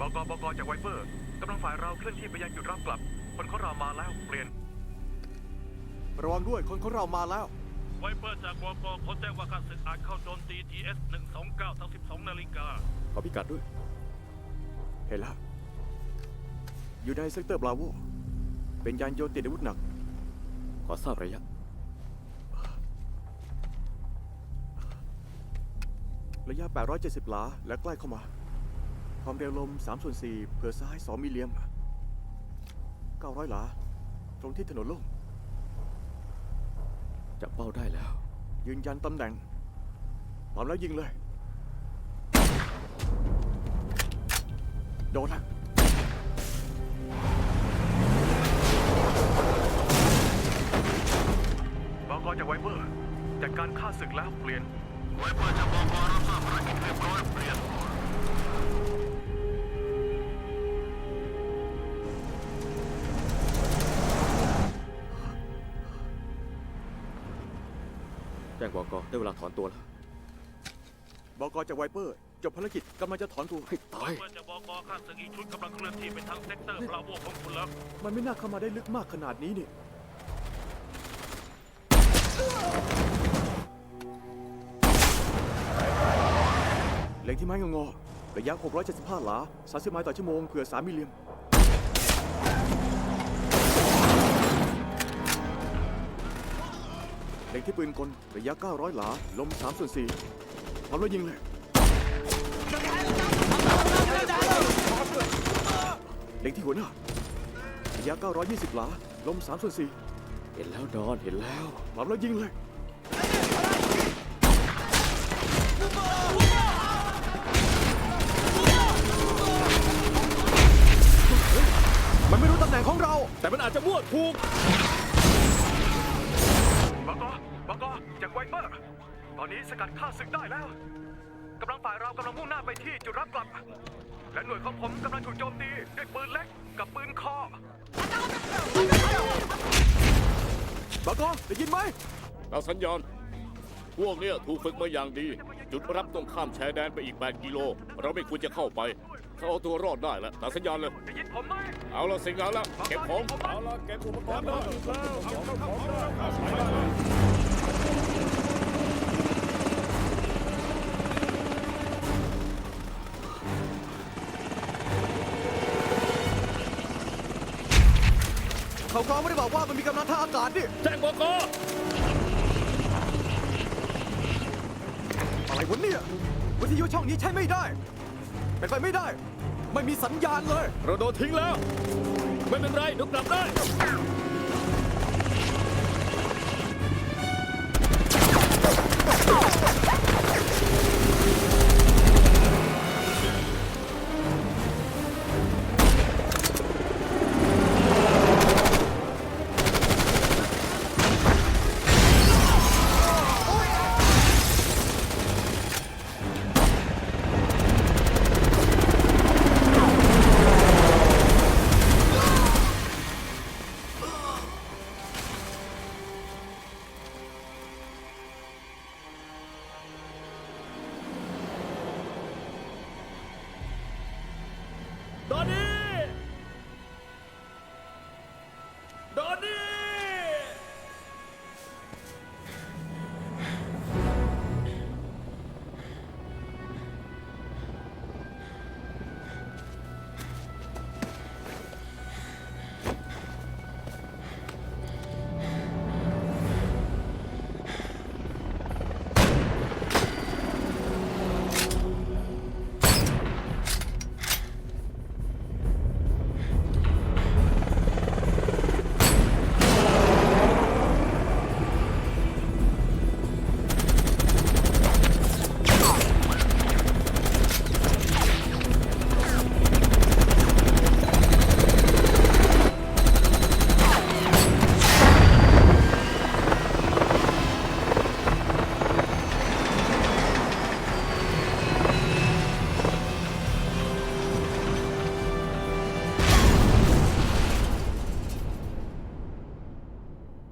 บกบกจากไวเฟอร์กำลังฝ่ายเราเคลื่อนที่ไปยังจุดรับกลับ คนของเรามาแล้วเปลี่ยน ระวังด้วยคนของเรามาแล้ว ไวเปอร์จากวกคนแจ้งว่าการศึกอาจเข้าโจมตี TS 129ทั้ง12 นาฬิกา ขอพิกัดด้วย เห็นแล้ว อยู่ในเซกเตอร์บราโว เป็นยานยนต์ติดอาวุธหนัก ขอทราบระยะ ระยะ 870 หลา และใกล้เข้ามา ความเร็วลม3ส่วน4เผื่อซ้าย 2 มิลเลียม 900 หลา ตรงที่ถนนโล่งจับเป้าได้แล้ว ยืนยันตำแหน่งพร้อมแล้วยิงเลย โดนละบกจากไวเฟอร์จัดการฆ่าศึกแล้วเปลี่ยนไวเปอร์จากวกรับทราบภารกิจเรียบร้อยเปลี่ยน แจ้งบอกได้เวลาถอนตัวแล้วบอกจากไวเปอร์จบภารกิจกำลังจะถอนตัวให้ตายไวเปอร์จากวกข้าศึกอีกชุดกำลังเคลื่อนที่ไปทางเซกเตอร์บราโวของคุณแล้ว มันไม่น่าเข้ามาได้ลึกมากขนาดนี้นี่ เล็งที่ไม้งอๆระยะ 675 หลา 30 ไมล์ต่อชั่วโมงเผื่อ 3 มิลลิเมตร เล็งที่ปืนกลระยะ 900 หลา ลม3ส่วน4พร้อมแล้วยิงเลย เล็งที่หัวหน้าระยะ 920 หลา ลม3ส่วน4เห็นแล้วดอน เห็นแล้วพร้อมแล้วยิงเลย มันไม่รู้ตำแหน่งของเรา แต่มันอาจจะมั่วถูก วเฟอร์ ตอนนี้สกัดฆ่าศึกได้แล้ว กำลังฝ่ายเรากำลังมุ่งหน้าไปที่จุดรับกลับ และหน่วยของผมกำลังถูกโจมตีด้วยปืนเล็กกับปืนคอ บากอได้ยินไหมดาวสัญญาณ พวกเนี้ยถูกฝึกมาอย่างดี จุดรับต้องข้ามชายแดนไปอีก 8 กิโล เราไม่ควรจะเข้าไป เขาเอาตัวรอดได้แล้วดาวสัญญาณเลย ได้ยินผมไหมเอาละสิงานละเก็บของ เอาละเก็บอุปกรณ์เขากอง ไม่ได้บอกว่ามันมีกำลังทางอากาศดิแจ้งบกอะไรวะเนี่ยวิทยุช่องนี้ใช้ไม่ได้ เป็นไปไม่ได้ ไม่มีสัญญาณเลย เราโดนทิ้งแล้ว ไม่เป็นไรเดี๋ยวกลับได้ Oh! Donnie!